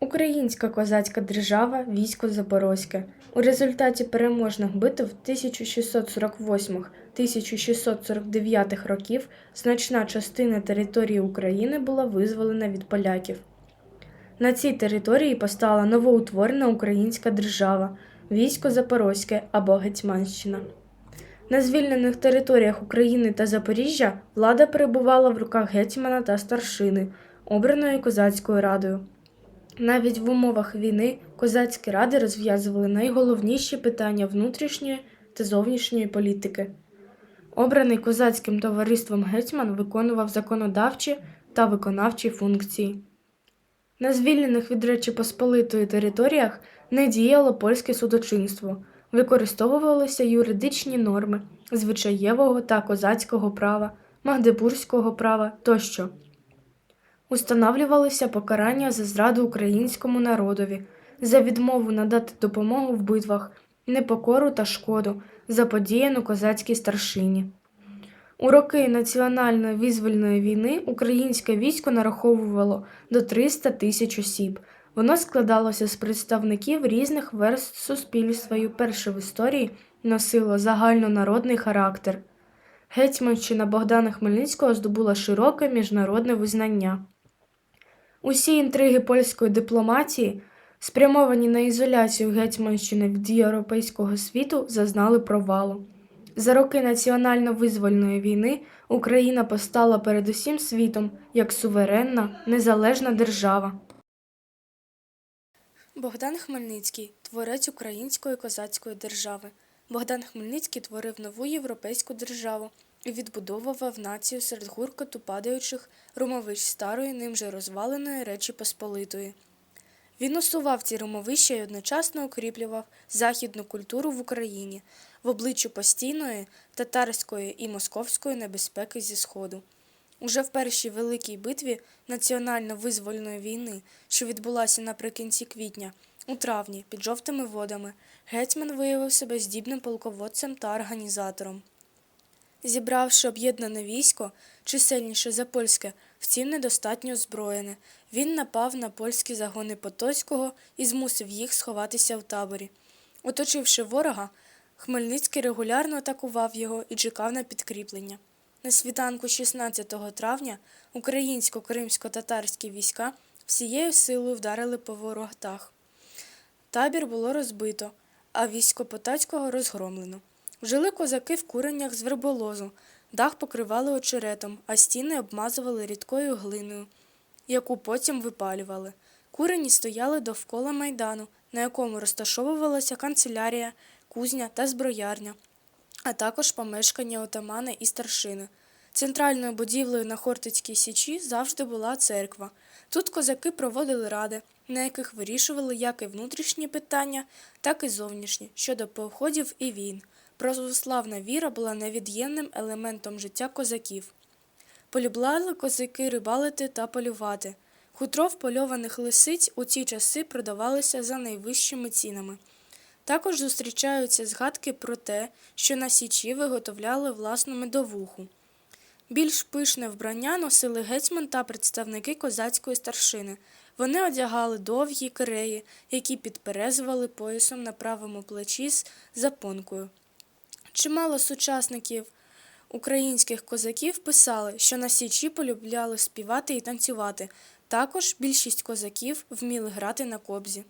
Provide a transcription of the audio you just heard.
Українська козацька держава військо Запорозьке. У результаті переможних битв 1648-1649 років значна частина території України була визволена від поляків. На цій території постала новоутворена українська держава військо Запорозьке або Гетьманщина. На звільнених територіях України та Запоріжжя влада перебувала в руках гетьмана та старшини, обраної козацькою радою. Навіть в умовах війни козацькі ради розв'язували найголовніші питання внутрішньої та зовнішньої політики. Обраний козацьким товариством гетьман виконував законодавчі та виконавчі функції. На звільнених від Речі Посполитої територіях не діяло польське судочинство, використовувалися юридичні норми звичаєвого та козацького права, магдебурзького права тощо. Установлювалися покарання за зраду українському народові, за відмову надати допомогу в битвах, непокору та шкоду, заподіяну козацькій старшині. У роки національної визвольної війни українське військо нараховувало до 300 тисяч осіб. Воно складалося з представників різних верст суспільства і вперше в історії носило загальнонародний характер. Гетьманщина Богдана Хмельницького здобула широке міжнародне визнання. Усі інтриги польської дипломатії, спрямовані на ізоляцію Гетьманщини від європейського світу, зазнали провалу. За роки національно-визвольної війни Україна постала перед усім світом як суверенна, незалежна держава. Богдан Хмельницький творець української козацької держави. Богдан Хмельницький творив нову європейську державу і відбудовував націю серед гуркоту падаючих румовищ старої, ним же розваленої Речі Посполитої. Він усував ці румовища і одночасно укріплював західну культуру в Україні в обличчю постійної татарської і московської небезпеки зі Сходу. Уже в першій великій битві національно-визвольної війни, що відбулася наприкінці квітня, у травні під жовтими водами, гетьман виявив себе здібним полководцем та організатором. Зібравши об'єднане військо, чисельніше за польське, втім недостатньо озброєне, він напав на польські загони Потоцького і змусив їх сховатися в таборі. Оточивши ворога, Хмельницький регулярно атакував його і чекав на підкріплення. На світанку 16 травня українсько-кримсько-татарські війська всією силою вдарили по ворогтах. Табір було розбито, а військо Потацького розгромлено. Жили козаки в куреннях з верболозу, дах покривали очеретом, а стіни обмазували рідкою глиною, яку потім випалювали. Курені стояли довкола майдану, на якому розташовувалася канцелярія, кузня та зброярня, а також помешкання отамани і старшини. Центральною будівлею на Хортицькій Січі завжди була церква. Тут козаки проводили ради, на яких вирішували як і внутрішні питання, так і зовнішні щодо походів і війн. Православна віра була невід'ємним елементом життя козаків. Полюбляли козаки рибалити та полювати. Хутро впольованих лисиць у ці часи продавалися за найвищими цінами. Також зустрічаються згадки про те, що на січі виготовляли власну медовуху. Більш пишне вбрання носили гетьман та представники козацької старшини. Вони одягали довгі киреї, які підперезували поясом на правому плечі з запонкою. Чимало сучасників українських козаків писали, що на січі полюбляли співати і танцювати. Також більшість козаків вміли грати на кобзі.